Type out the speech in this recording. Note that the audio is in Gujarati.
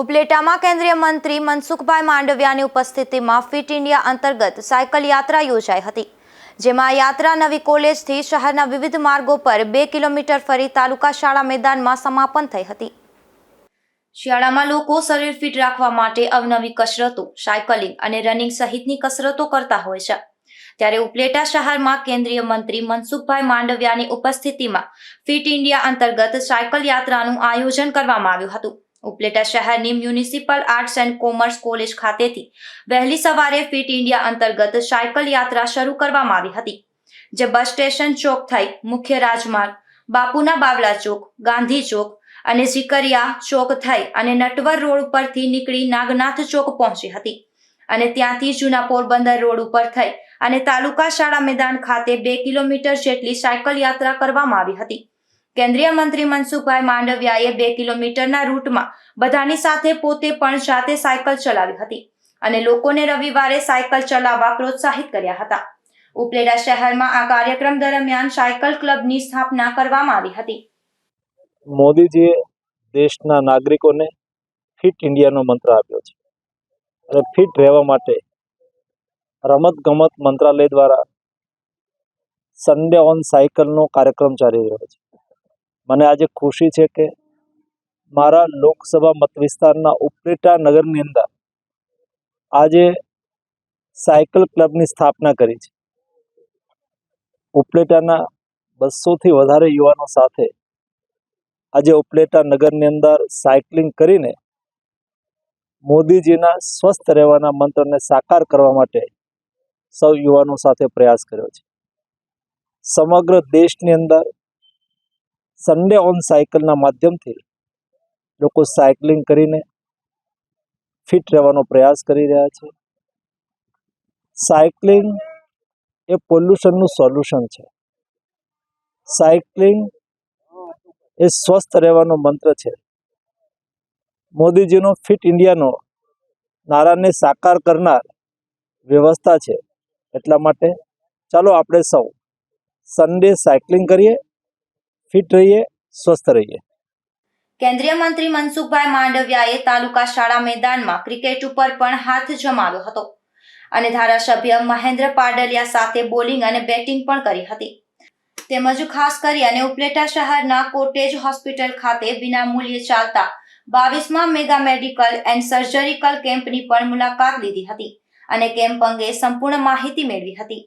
ઉપલેટામાં કેન્દ્રીય મંત્રી મનસુખભાઈ માંડવિયાની ઉપસ્થિતિમાં ફિટ ઇન્ડિયા અંતર્ગત સાયકલ યાત્રા યોજાઈ હતી, જેમાં યાત્રા નવી કોલેજથી શહેરના વિવિધ માર્ગો પર બે કિલોમીટર ફરી તાલુકા શાળા મેદાનમાં સમાપન થઈ હતી. શિયાળામાં લોકો શરીર ફિટ રાખવા માટે અવનવી કસરતો, સાયકલિંગ અને રનિંગ સહિતની કસરતો કરતા હોય છે. ત્યારે ઉપલેટા શહેરમાં કેન્દ્રીય મંત્રી મનસુખભાઈ માંડવિયાની ઉપસ્થિતિમાં ફિટ ઇન્ડિયા અંતર્ગત સાયકલ યાત્રાનું આયોજન કરવામાં આવ્યું હતું. ઉપલેટા શહેરની municipal arts and commerce college ખાતેથી વહેલી સવારે ફિટ ઇન્ડિયા અંતર્ગત સાયકલ યાત્રા શરૂ કરવામાં આવી હતી, જે બસ સ્ટેશન ચોક થઈ મુખ્ય રાજમાર્ગ, બાપુના બાવલા ચોક, ગાંધી ચોક અને ઝીકરિયા ચોક થઈ અને નટવર રોડ ઉપરથી નીકળી નાગનાથ ચોક પહોંચી હતી અને ત્યાંથી જૂના પોરબંદર રોડ ઉપર થઈ અને તાલુકા શાળા મેદાન ખાતે બે કિલોમીટર જેટલી સાયકલ યાત્રા કરવામાં આવી હતી. કેન્દ્રીય મંત્રી મનસુખભાઈ માંડવિયાએ બે કિલોમીટરના રૂટમાં બધાની સાથે પોતે પણ જાતે સાયકલ ચલાવી હતી અને લોકોને રવિવારે સાયકલ ચલાવવા પ્રોત્સાહિત કર્યા હતા. ઉપલેટા શહેરમાં આ કાર્યક્રમ દરમિયાન સાયકલ ક્લબની સ્થાપના કરવામાં આવી હતી. મોદીજીએ દેશના નાગરિકોને ફિટ ઇન્ડિયાનો મંત્ર આપ્યો છે અને ફિટ રહેવા માટે રમત ગમત મંત્રાલય દ્વારા સન્ડે ઓન સાયકલનો કાર્યક્રમ ચાલી રહ્યો છે. મને આજે ખુશી છે કે મારા લોકસભા મત વિસ્તારના ઉપલેટા નગરની અંદર આજે સાયકલ ક્લબની સ્થાપના કરી છે. ઉપલેટાના બસોથી વધારે યુવાનો સાથે આજે ઉપલેટા નગરની અંદર સાયકલિંગ કરીને મોદીજીના સ્વસ્થ રહેવાના મંત્રને સાકાર કરવા માટે સૌ યુવાનો સાથે પ્રયાસ કર્યો છે. સમગ્ર દેશની અંદર સન્ડે ઓન સાયકલના માધ્યમથી લોકો સાયકલિંગ કરીને ફિટ રહેવાનો પ્રયાસ કરી રહ્યા છે. સાયકલિંગ એ પોલ્યુશનનું સોલ્યુશન છે. સાયકલિંગ એ સ્વસ્થ રહેવાનો મંત્ર છે. મોદીજીનો ફિટ ઇન્ડિયાનો નારાને સાકાર કરનાર વ્યવસ્થા છે. એટલા માટે ચાલો આપણે સૌ સન્ડે સાયકલિંગ કરીએ. ફિટ રહીએ, સ્વસ્થ રહીએ. કેન્દ્રીય મંત્રી મનસુખભાઈ માંડવિયાએ તાલુકા શાળા મેદાનમાં ક્રિકેટ ઉપર પણ હાથ જમાવ્યો હતો અને ધારાસભ્ય મહેન્દ્ર પાડલિયા સાથે બોલિંગ અને બેટિંગ પણ કરી હતી. તેમજ ખાસ કરી અને ઉપલેટા શહેરના કોટેજ હોસ્પિટલ ખાતે વિના મૂલ્ય ચાલતા બાવીસમાં મેગા મેડિકલ એન્ડ સર્જરીકલ કેમ્પની પણ મુલાકાત લીધી હતી અને કેમ્પ અંગે સંપૂર્ણ માહિતી મેળવી હતી.